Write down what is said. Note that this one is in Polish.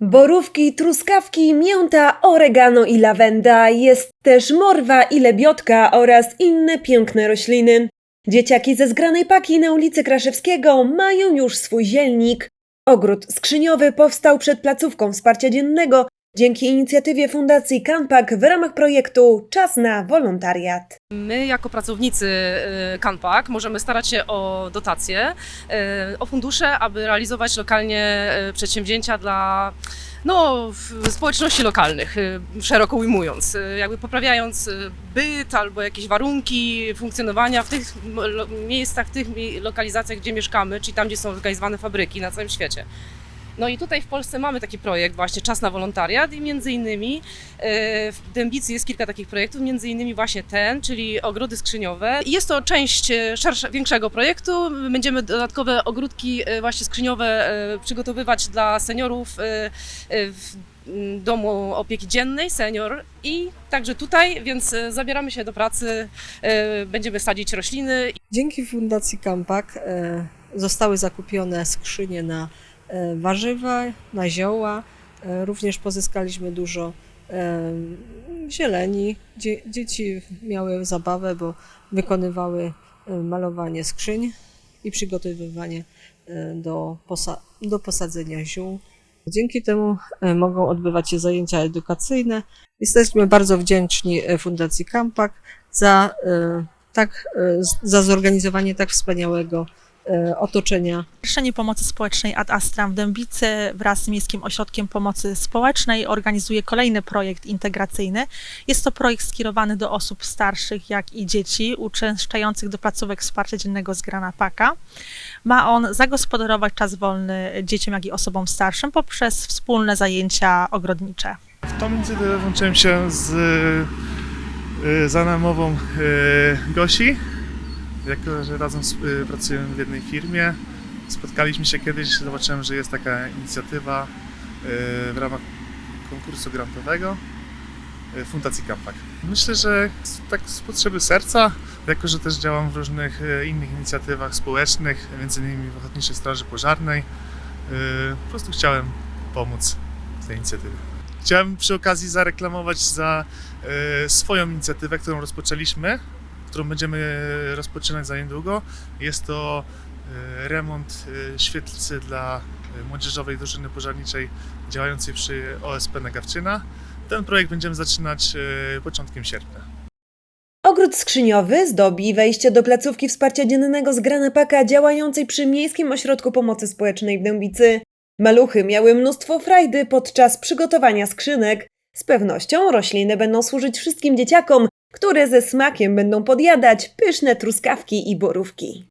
Borówki, truskawki, mięta, oregano i lawenda. Jest też morwa i lebiotka oraz inne piękne rośliny. Dzieciaki ze zgranej paki na ulicy Kraszewskiego mają już swój zielnik. Ogród skrzyniowy powstał przed placówką wsparcia dziennego dzięki inicjatywie Fundacji Kanpak w ramach projektu Czas na wolontariat. My jako pracownicy y, Canpak możemy starać się o dotacje, y, o fundusze, aby realizować lokalnie y, przedsięwzięcia dla no, społeczności lokalnych, y, szeroko ujmując, y, jakby poprawiając y, byt albo jakieś warunki funkcjonowania w tych miejscach, w tych lokalizacjach, gdzie mieszkamy, czyli tam, gdzie są zorganizowane fabryki na całym świecie. No i tutaj w Polsce mamy taki projekt właśnie Czas na wolontariat i między innymi e, w Dębicy jest kilka takich projektów, między innymi właśnie ten, czyli ogrody skrzyniove. I Jest to część e, szersze, większego projektu. Będziemy dodatkowe ogródki e, właśnie skrzyniove e, przygotowywać dla seniorów w domu opieki dziennej, senior i także tutaj, więc zabieramy się do pracy, będziemy sadzić rośliny Dzięki Fundacji Kampak zostały zakupione skrzynie na warzywa, na zioła. E, również pozyskaliśmy dużo e, zieleni. Dzie, dzieci miały zabawę, bo wykonywały e, malowanie skrzyń i przygotowywanie e, do, posa, do posadzenia ziół. Dzięki temu e, mogą odbywać się zajęcia edukacyjne. Jesteśmy bardzo wdzięczni e, Fundacji Kampak za e, tak, e, za zorganizowanie tak wspaniałego e, otoczenia Stowarzyszenie Pomocy Społecznej Ad Astra w Dębicy wraz z Miejskim Ośrodkiem Pomocy Społecznej organizuje kolejny projekt integracyjny. Jest to projekt skierowany do osób starszych, jak i dzieci uczęszczających do placówek wsparcia dziennego z Grana Paka. Ma on zagospodarować czas wolny dzieciom, jak i osobom starszym poprzez wspólne zajęcia ogrodnicze. W tą inicjatywę włączyłem się z y, za namową y, Gosi, jako że razem y, pracujemy w jednej firmie. Spotkaliśmy się kiedyś, zobaczyłem, że jest taka inicjatywa y, w ramach konkursu grantowego y, Fundacji Kampak. Myślę, że tak z potrzeby serca, jako że też działam w różnych innych inicjatywach społecznych, między innymi w Ochotniczej Straży Pożarnej, po prostu chciałem pomóc w tej inicjatywie. Chciałem przy okazji zareklamować za swoją inicjatywę, którą rozpoczęliśmy, którą będziemy rozpoczynać za niedługo. Jest to e, remont e, świetlicy dla e, młodzieżowej drużyny pożarniczej działającej przy OSP Negawczyna. Ten projekt będziemy zaczynać początkiem sierpnia. Ogród skrzyniowy zdobi wejście do placówki wsparcia dziennego z Grana Paka działającej przy Miejskim Ośrodku Pomocy Społecznej w Dębicy. Maluchy miały mnóstwo frajdy podczas przygotowania skrzynek. Z pewnością rośliny będą służyć wszystkim dzieciakom, które ze smakiem będą podjadać pyszne truskawki i borówki.